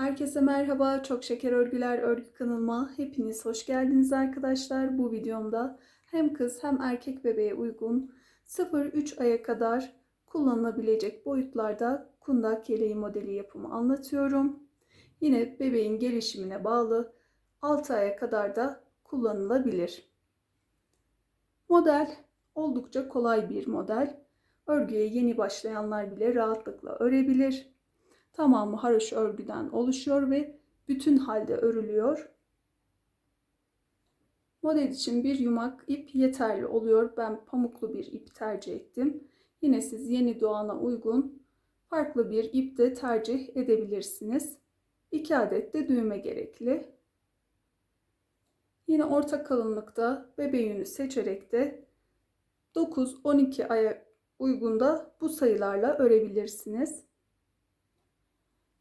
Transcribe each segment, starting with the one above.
Herkese merhaba. Çok Şeker Örgüler örgü kanalıma hepiniz hoş geldiniz arkadaşlar. Bu videomda hem kız hem erkek bebeğe uygun 0-3 aya kadar kullanılabilecek boyutlarda kundak yeleği modeli yapımı anlatıyorum. Yine bebeğin gelişimine bağlı 6 aya kadar da kullanılabilir. Model oldukça kolay bir model. Örgüye yeni başlayanlar bile rahatlıkla örebilir. Tamamı haroş örgüden oluşuyor ve bütün halde örülüyor. Model için bir yumak ip yeterli oluyor. Ben pamuklu bir ip tercih ettim. Yine siz yeni doğana uygun farklı bir ip de tercih edebilirsiniz. 2 adet de düğme gerekli. Yine orta kalınlıkta bebe yünü seçerek de 9-12 aya uygunda bu sayılarla örebilirsiniz.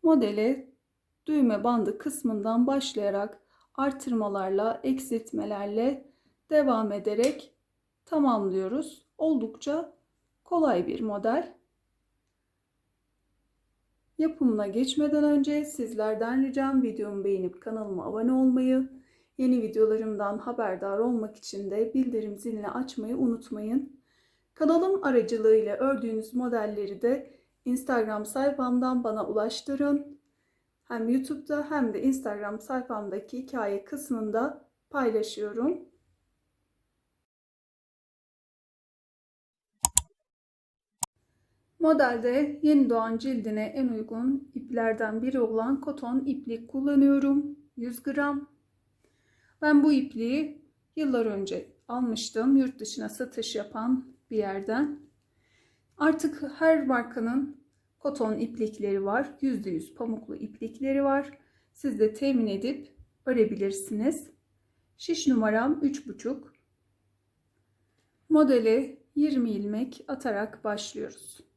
Modele düğme bandı kısmından başlayarak artırmalarla, eksiltmelerle devam ederek tamamlıyoruz. Oldukça kolay bir model. Yapımına geçmeden önce sizlerden ricam videomu beğenip kanalıma abone olmayı, yeni videolarımdan haberdar olmak için de bildirim zilini açmayı unutmayın. Kanalım aracılığıyla ördüğünüz modelleri de Instagram sayfamdan bana ulaştırın. Hem YouTube'da hem de Instagram sayfamdaki hikaye kısmında paylaşıyorum. Modelde yeni doğan cildine en uygun iplerden biri olan koton iplik kullanıyorum. 100 gram. Ben bu ipliği yıllar önce almıştım. Yurt dışına satış yapan bir yerden. Artık her markanın koton iplikleri var. %100 pamuklu iplikleri var. Siz de temin edip örebilirsiniz. Şiş numaram 3,5. Modeli 20 ilmek atarak başlıyoruz.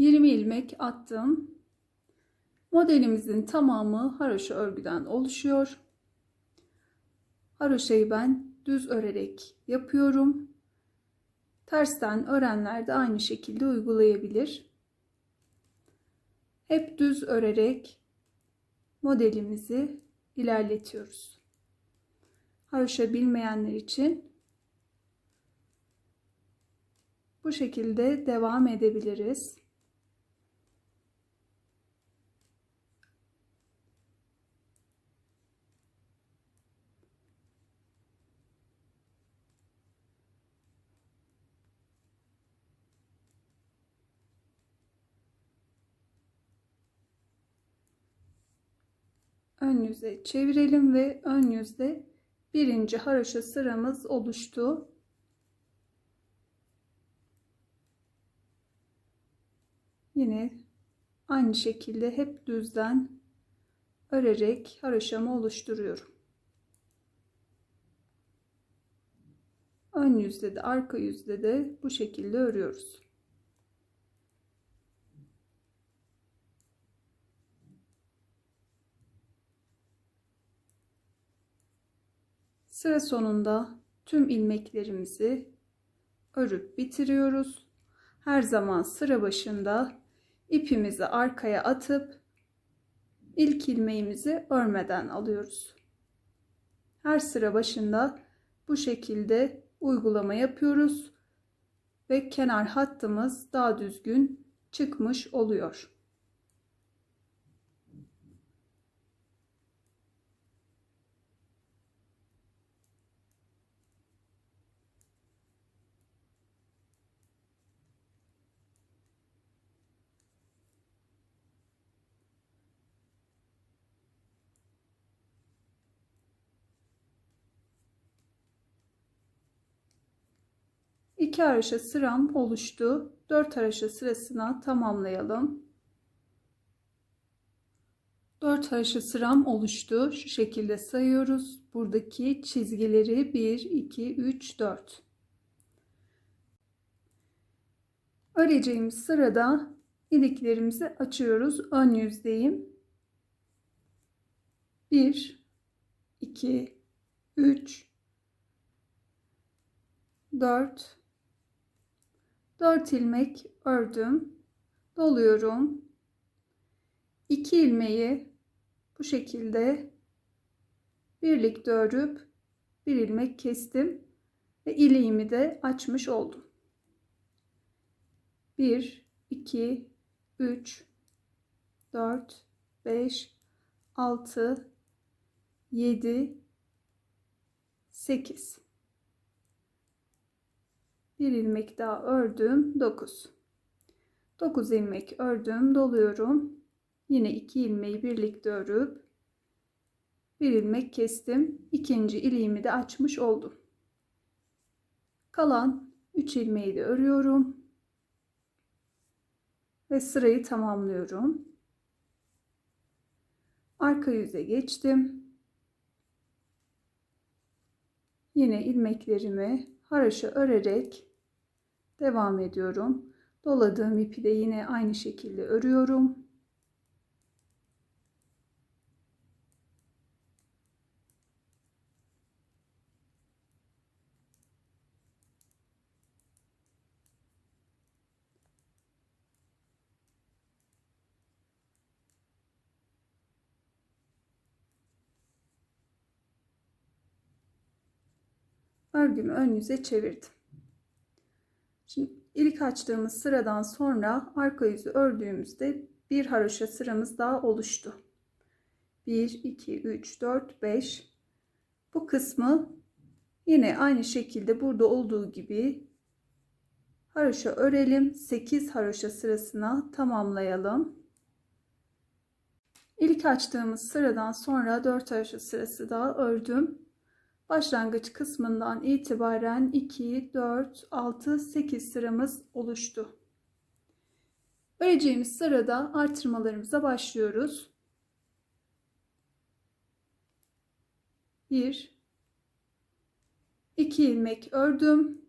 20 ilmek attım. Modelimizin tamamı haroşa örgüden oluşuyor. Haroşayı ben düz örerek yapıyorum. Tersten örenler de aynı şekilde uygulayabilir. Hep düz örerek modelimizi ilerletiyoruz. Haroşa bilmeyenler için bu şekilde devam edebiliriz. Ön yüze çevirelim ve ön yüzde birinci haroşa sıramız oluştu. Yine aynı şekilde hep düzden örerek haroşamı oluşturuyorum. Ön yüzde de arka yüzde de bu şekilde örüyoruz. Sıra sonunda tüm ilmeklerimizi örüp bitiriyoruz. Her zaman sıra başında ipimizi arkaya atıp ilk ilmeğimizi örmeden alıyoruz. Her sıra başında bu şekilde uygulama yapıyoruz ve kenar hattımız daha düzgün çıkmış oluyor. İki haraşa sıram oluştu. 4 haraşa sırasına tamamlayalım. 4 haroşa sıram oluştu. Şu şekilde sayıyoruz. Buradaki çizgileri 1, 2, 3, 4. Öreceğimiz sırada iliklerimizi açıyoruz. Ön yüzdeyim. 1, 2, 3, 4, 4 ilmek ördüm. Doluyorum. 2 ilmeği bu şekilde birlikte örüp bir ilmek kestim ve iliğimi de açmış oldum. 1 2 3 4 5 6 7 8 bir ilmek daha ördüm 9 9 ilmek ördüm doluyorum. Yine 2 ilmeği birlikte örüp bir ilmek kestim. İkinci iliğimi de açmış oldum. Kalan 3 ilmeği de örüyorum ve sırayı tamamlıyorum. Arka yüze geçtim. Yine ilmeklerimi haraşa örerek devam ediyorum. Doladığım ipi de yine aynı şekilde örüyorum. Örgümü ön yüze çevirdim. İlk açtığımız sıradan sonra arka yüzü ördüğümüzde bir haroşa sıramız daha oluştu. 1, 2, 3, 4, 5. Bu kısmı yine aynı şekilde burada olduğu gibi haroşa örelim. 8 haroşa sırasına tamamlayalım. İlk açtığımız sıradan sonra 4 haroşa sırası daha ördüm başlangıç kısmından itibaren 2, 4, 6, 8 sıramız oluştu. Öreceğimiz sırada artırmalarımıza başlıyoruz. 1 2 ilmek ördüm.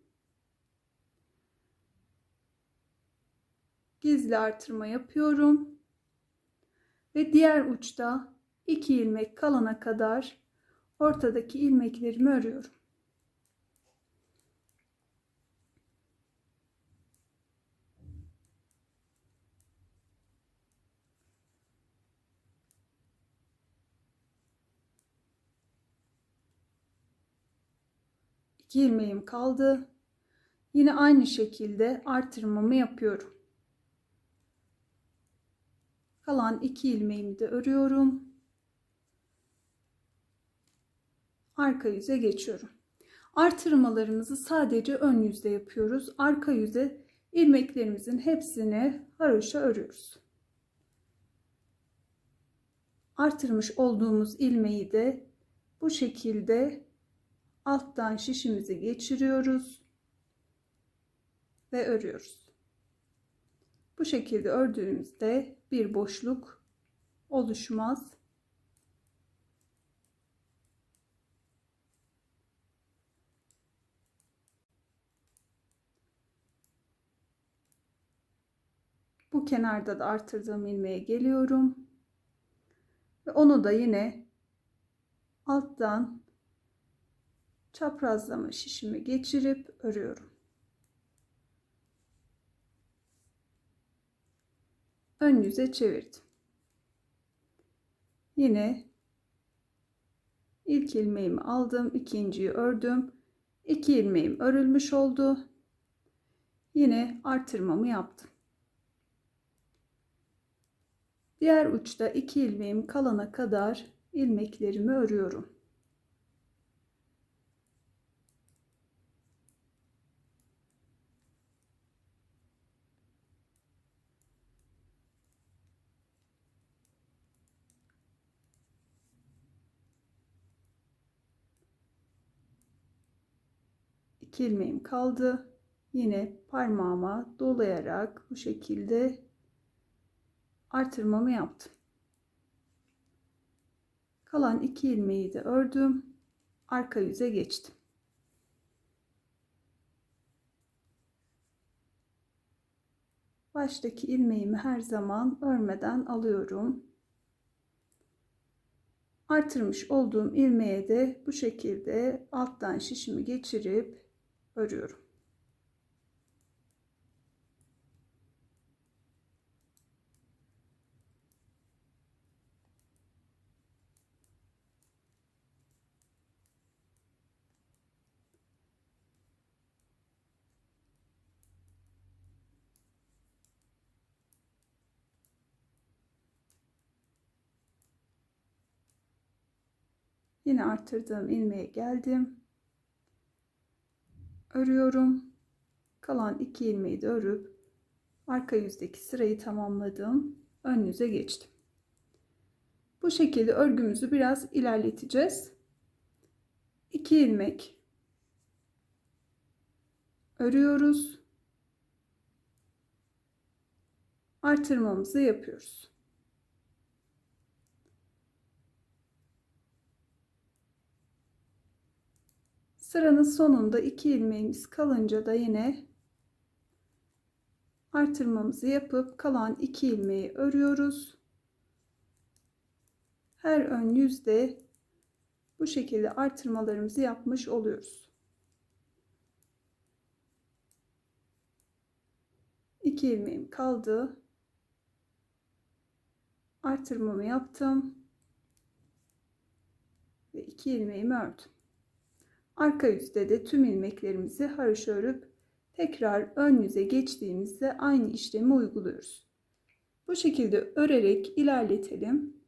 Gizli artırma yapıyorum. Ve diğer uçta 2 ilmek kalana kadar ortadaki ilmeklerimi örüyorum. İki ilmeğim kaldı. Yine aynı şekilde artırmamı yapıyorum. Kalan iki ilmeğimi de örüyorum. Arka yüze geçiyorum. Artırmalarımızı sadece ön yüzde yapıyoruz. Arka yüze ilmeklerimizin hepsini haroşa örüyoruz. Artırmış olduğumuz ilmeği de bu şekilde alttan şişimizi geçiriyoruz ve örüyoruz. Bu şekilde ördüğümüzde bir boşluk oluşmaz. Bu kenarda da artırdığım ilmeğe geliyorum. Ve onu da yine alttan çaprazlama şişimi geçirip örüyorum. Ön yüze çevirdim. Yine ilk ilmeğimi aldım, ikinciyi ördüm. İki ilmeğim örülmüş oldu. Yine artırmamı yaptım. Diğer uçta iki ilmeğim kalana kadar ilmeklerimi örüyorum. İki ilmeğim kaldı. Yine parmağıma dolayarak bu şekilde artırmamı yaptım. Kalan iki ilmeği de ördüm. Arka yüze geçtim. Baştaki ilmeğimi her zaman örmeden alıyorum. Artırmış olduğum ilmeğe de bu şekilde alttan şişimi geçirip örüyorum. Yine arttırdığım ilmeğe geldim. Örüyorum. Kalan iki ilmeği de örüp arka yüzdeki sırayı tamamladım. Ön yüze geçtim. Bu şekilde örgümüzü biraz ilerleteceğiz. 2 ilmek örüyoruz. Artırmamızı yapıyoruz. Sıranın sonunda iki ilmeğimiz kalınca da yine artırmamızı yapıp kalan iki ilmeği örüyoruz. Her ön yüzde bu şekilde artırmalarımızı yapmış oluyoruz. İki ilmeğim kaldı. Artırmamı yaptım. Ve iki ilmeğimi ördüm. Arka yüzde de tüm ilmeklerimizi haroşa örüp tekrar ön yüze geçtiğimizde aynı işlemi uyguluyoruz. Bu şekilde örerek ilerletelim.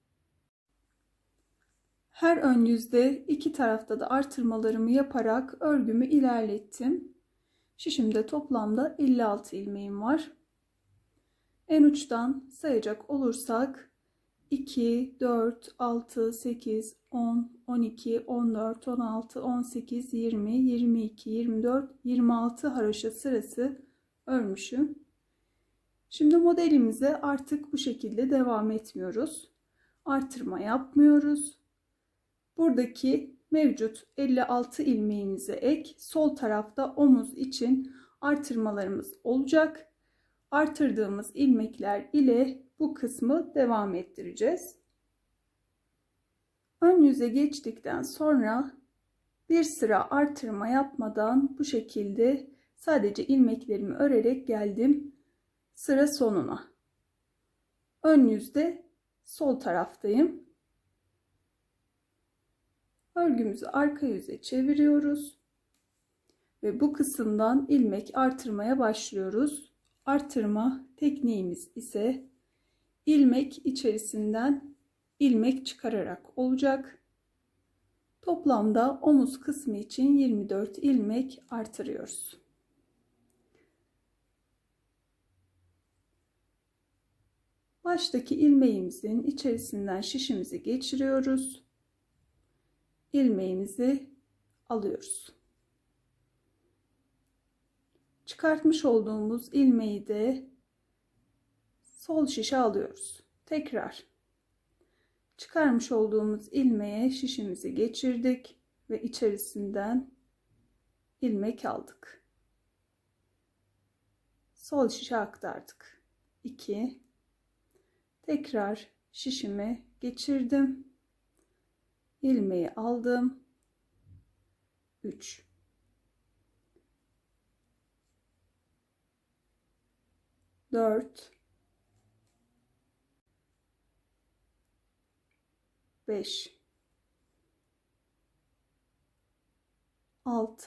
Her ön yüzde iki tarafta da artırmalarımı yaparak örgümü ilerlettim. Şişimde toplamda 56 ilmeğim var. En uçtan sayacak olursak 2, 4, 6, 8, 10, 12, 14, 16, 18, 20, 22, 24, 26 haroşa sırası örmüşüm. Şimdi modelimize artık bu şekilde devam etmiyoruz. Artırma yapmıyoruz. Buradaki mevcut 56 ilmeğimize ek sol tarafta omuz için artırmalarımız olacak. Artırdığımız ilmekler ile bu kısmı devam ettireceğiz. Ön yüze geçtikten sonra bir sıra artırma yapmadan bu şekilde sadece ilmeklerimi örerek geldim sıra sonuna. Ön yüzde sol taraftayım. Örgümüzü arka yüze çeviriyoruz. Ve bu kısımdan ilmek artırmaya başlıyoruz. Artırma tekniğimiz ise ilmek içerisinden ilmek çıkararak olacak. Toplamda omuz kısmı için 24 ilmek artırıyoruz. Baştaki ilmeğimizin içerisinden şişimizi geçiriyoruz. İlmeğimizi alıyoruz. Çıkartmış olduğumuz ilmeği de sol şişe alıyoruz. Tekrar çıkarmış olduğumuz ilmeğe şişimizi geçirdik ve içerisinden ilmek aldık. Sol şişe aktardık. 2 Tekrar şişimi geçirdim. ilmeği aldım. 3 4 5 6 7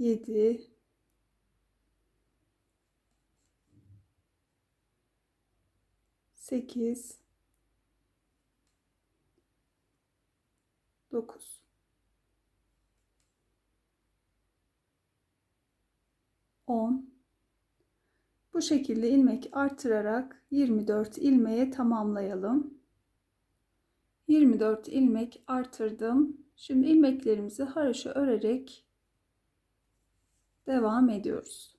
8 9 10 bu şekilde ilmek artırarak 24 ilmeğe tamamlayalım. 24 ilmek artırdım. Şimdi ilmeklerimizi haroşa örerek devam ediyoruz.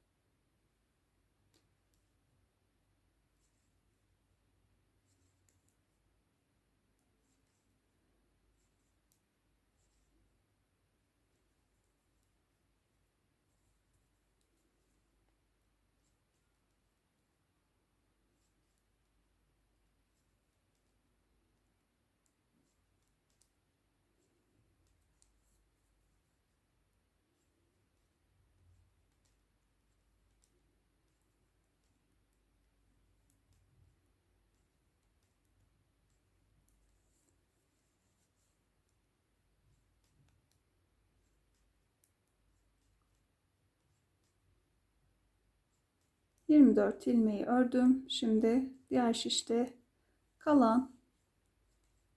24 ilmeği ördüm. Şimdi diğer şişte kalan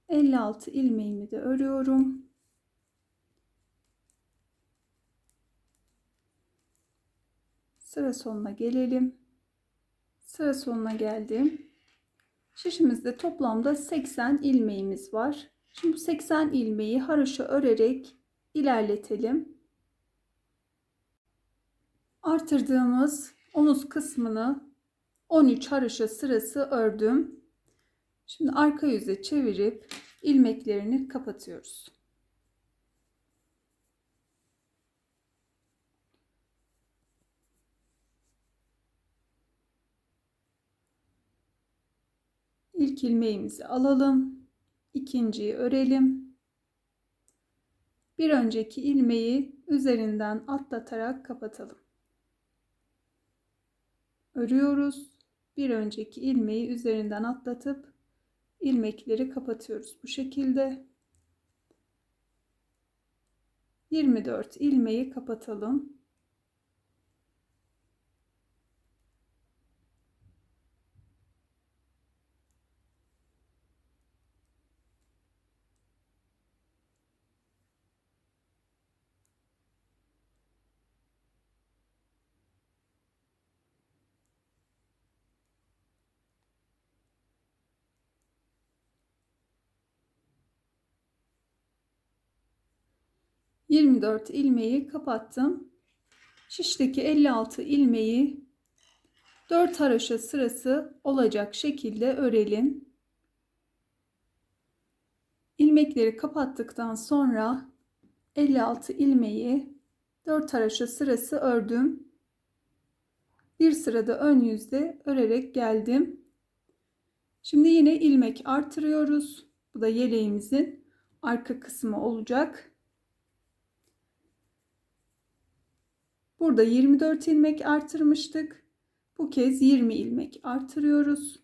56 ilmeğimi de örüyorum. Sıra sonuna gelelim. Sıra sonuna geldim. Şişimizde toplamda 80 ilmeğimiz var. Şimdi 80 ilmeği haroşa örerek ilerletelim. Artırdığımız omuz kısmını 13 haroşa sırası ördüm. Şimdi arka yüze çevirip ilmeklerini kapatıyoruz. İlk ilmeğimizi alalım. ikinciyi örelim. Bir önceki ilmeği üzerinden atlatarak kapatalım. Örüyoruz. Bir önceki ilmeği üzerinden atlatıp ilmekleri kapatıyoruz bu şekilde. 24 ilmeği kapatalım. 24 ilmeği kapattım. Şişteki 56 ilmeği 4 haroşa sırası olacak şekilde örelim. İlmekleri kapattıktan sonra 56 ilmeği 4 haroşa sırası ördüm. Bir sırada ön yüzde örerek geldim. Şimdi yine ilmek artırıyoruz. Bu da yeleğimizin arka kısmı olacak. Burada 24 ilmek artırmıştık. Bu kez 20 ilmek artırıyoruz.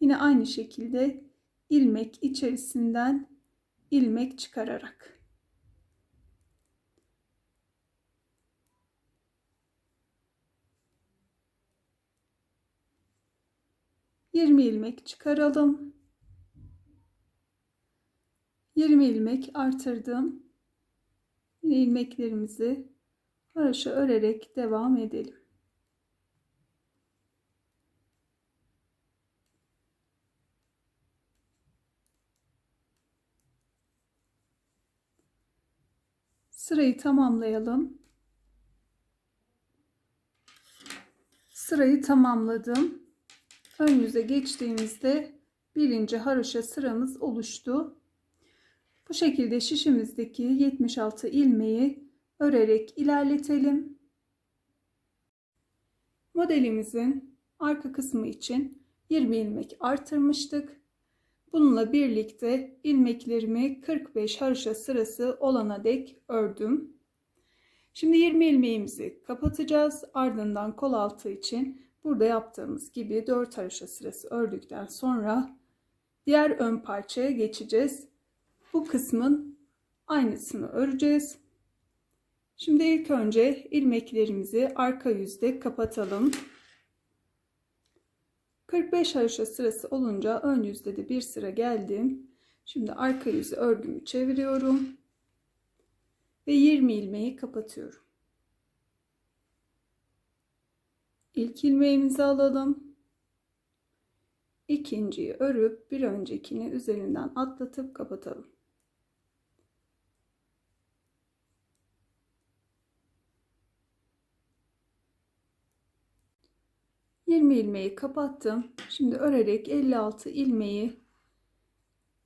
Yine aynı şekilde ilmek içerisinden ilmek çıkararak. Yirmi ilmek çıkaralım. 20 ilmek artırdım. Yine ilmeklerimizi haroşa örerek devam edelim. Sırayı tamamlayalım. Sırayı tamamladım. Ön yüze geçtiğimizde birinci haroşa sıramız oluştu. Bu şekilde şişimizdeki 76 ilmeği örerek ilerletelim. Modelimizin arka kısmı için 20 ilmek artırmıştık. Bununla birlikte ilmeklerimi 45 haroşa sırası olana dek ördüm. Şimdi 20 ilmeğimizi kapatacağız. Ardından kol altı için burada yaptığımız gibi 4 haroşa sırası ördükten sonra diğer ön parçaya geçeceğiz. Bu kısmın aynısını öreceğiz. Şimdi ilk önce ilmeklerimizi arka yüzde kapatalım. 45 haroşa sırası olunca ön yüzde de bir sıra geldim. Şimdi arka yüzü örgümü çeviriyorum. Ve 20 ilmeği kapatıyorum. İlk ilmeğimizi alalım. İkinciyi örüp bir öncekini üzerinden atlatıp kapatalım. 20 ilmeği kapattım. Şimdi örerek 56 ilmeği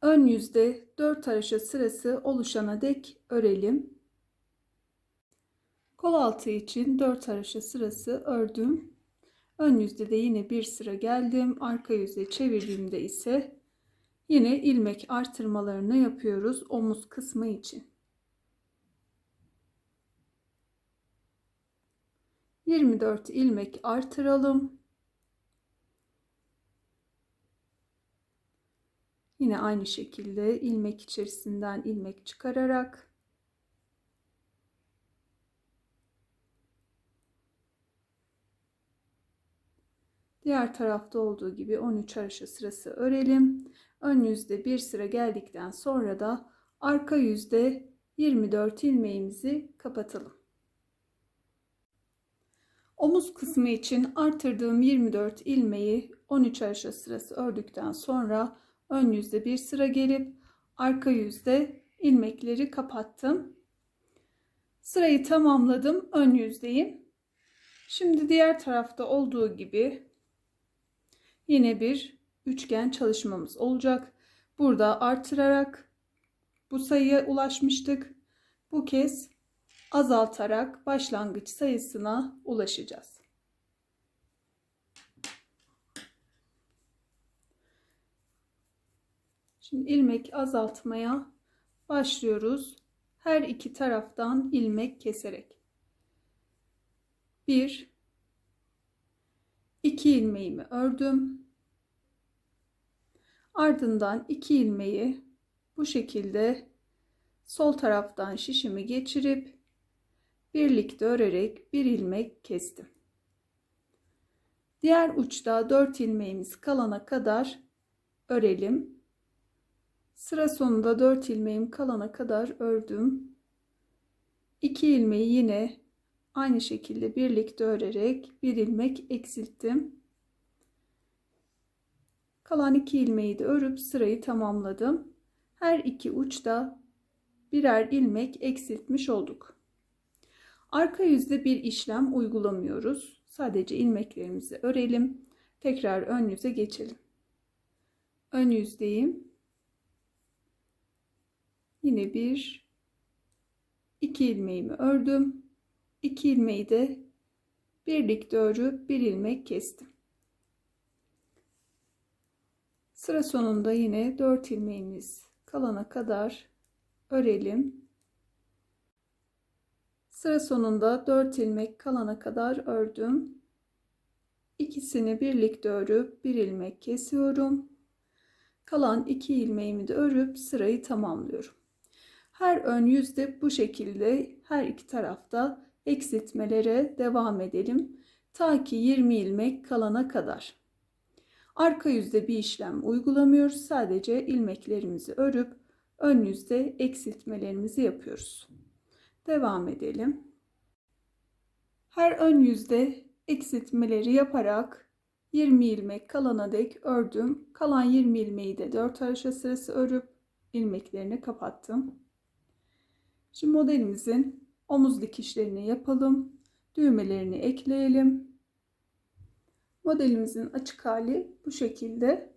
ön yüzde 4 haroşa sırası oluşana dek örelim. Kol altı için 4 haroşa sırası ördüm. Ön yüzde de yine bir sıra geldim. Arka yüze çevirdiğimde ise yine ilmek artırmalarını yapıyoruz omuz kısmı için. 24 ilmek artıralım. Yine aynı şekilde ilmek içerisinden ilmek çıkararak Diğer tarafta olduğu gibi 13 haroşa sırası örelim. Ön yüzde bir sıra geldikten sonra da arka yüzde 24 ilmeğimizi kapatalım. Omuz kısmı için artırdığım 24 ilmeği 13 haroşa sırası ördükten sonra ön yüzde bir sıra gelip arka yüzde ilmekleri kapattım. Sırayı tamamladım. Ön yüzdeyim. Şimdi diğer tarafta olduğu gibi yine bir üçgen çalışmamız olacak. Burada artırarak bu sayıya ulaşmıştık. Bu kez azaltarak başlangıç sayısına ulaşacağız. Şimdi ilmek azaltmaya başlıyoruz. Her iki taraftan ilmek keserek. 1 2 ilmeğimi ördüm. Ardından 2 ilmeği bu şekilde sol taraftan şişimi geçirip birlikte örerek bir ilmek kestim. Diğer uçta 4 ilmeğimiz kalana kadar örelim. Sıra sonunda 4 ilmeğim kalana kadar ördüm. 2 ilmeği yine aynı şekilde birlikte örerek bir ilmek eksilttim. Kalan 2 ilmeği de örüp sırayı tamamladım. Her iki uçta birer ilmek eksiltmiş olduk. Arka yüzde bir işlem uygulamıyoruz. Sadece ilmeklerimizi örelim. Tekrar ön yüze geçelim. Ön yüzdeyim. Yine bir iki ilmeğimi ördüm. 2 ilmeği de birlikte örüp bir ilmek kestim. Sıra sonunda yine 4 ilmeğimiz kalana kadar örelim. Sıra sonunda 4 ilmek kalana kadar ördüm. İkisini birlikte örüp bir ilmek kesiyorum. Kalan 2 ilmeğimi de örüp sırayı tamamlıyorum. Her ön yüzde bu şekilde her iki tarafta eksiltmelere devam edelim. Ta ki 20 ilmek kalana kadar. Arka yüzde bir işlem uygulamıyoruz. Sadece ilmeklerimizi örüp ön yüzde eksiltmelerimizi yapıyoruz. Devam edelim. Her ön yüzde eksiltmeleri yaparak 20 ilmek kalana dek ördüm. Kalan 20 ilmeği de 4 haroşa sırası örüp ilmeklerini kapattım. Şimdi modelimizin omuz dikişlerini yapalım. Düğmelerini ekleyelim. Modelimizin açık hali bu şekilde.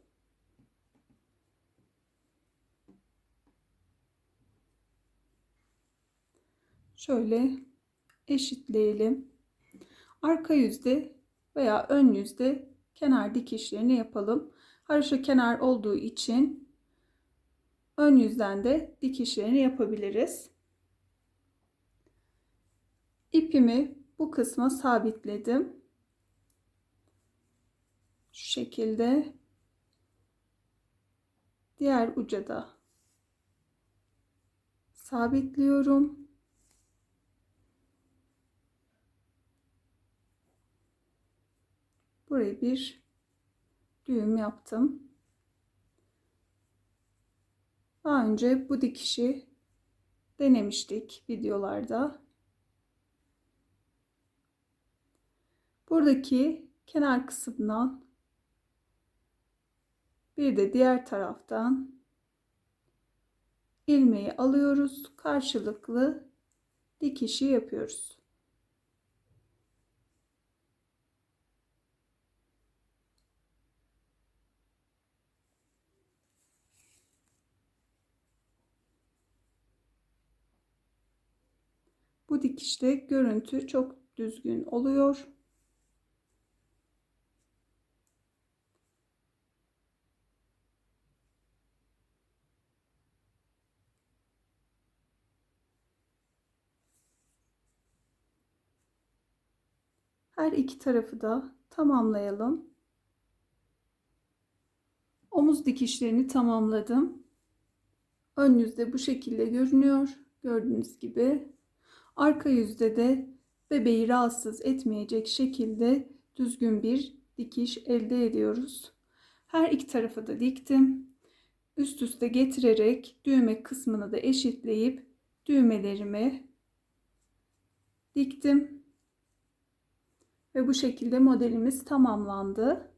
Şöyle eşitleyelim. Arka yüzde veya ön yüzde kenar dikişlerini yapalım. Haroşa kenar olduğu için ön yüzden de dikişlerini yapabiliriz. İpimi bu kısma sabitledim. Şu şekilde diğer uca da sabitliyorum. Buraya bir düğüm yaptım. Daha önce bu dikişi denemiştik videolarda. Buradaki kenar kısmından bir de diğer taraftan ilmeği alıyoruz. Karşılıklı dikişi yapıyoruz. Bu dikişte görüntü çok düzgün oluyor. Her iki tarafı da tamamlayalım. Omuz dikişlerini tamamladım. Ön yüzde bu şekilde görünüyor. Gördüğünüz gibi. Arka yüzde de bebeği rahatsız etmeyecek şekilde düzgün bir dikiş elde ediyoruz. Her iki tarafı da diktim. Üst üste getirerek düğme kısmını da eşitleyip düğmelerimi diktim. Ve bu şekilde modelimiz tamamlandı.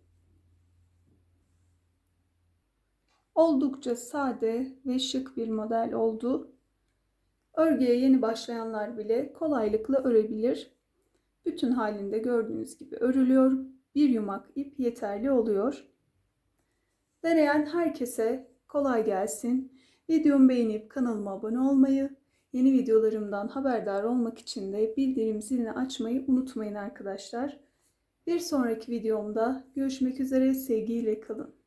Oldukça sade ve şık bir model oldu. Örgüye yeni başlayanlar bile kolaylıkla örebilir. Bütün halinde gördüğünüz gibi örülüyor. Bir yumak ip yeterli oluyor. Deneyen herkese kolay gelsin. Videomu beğenip kanalıma abone olmayı, yeni videolarımdan haberdar olmak için de bildirim zilini açmayı unutmayın arkadaşlar. Bir sonraki videomda görüşmek üzere sevgiyle kalın.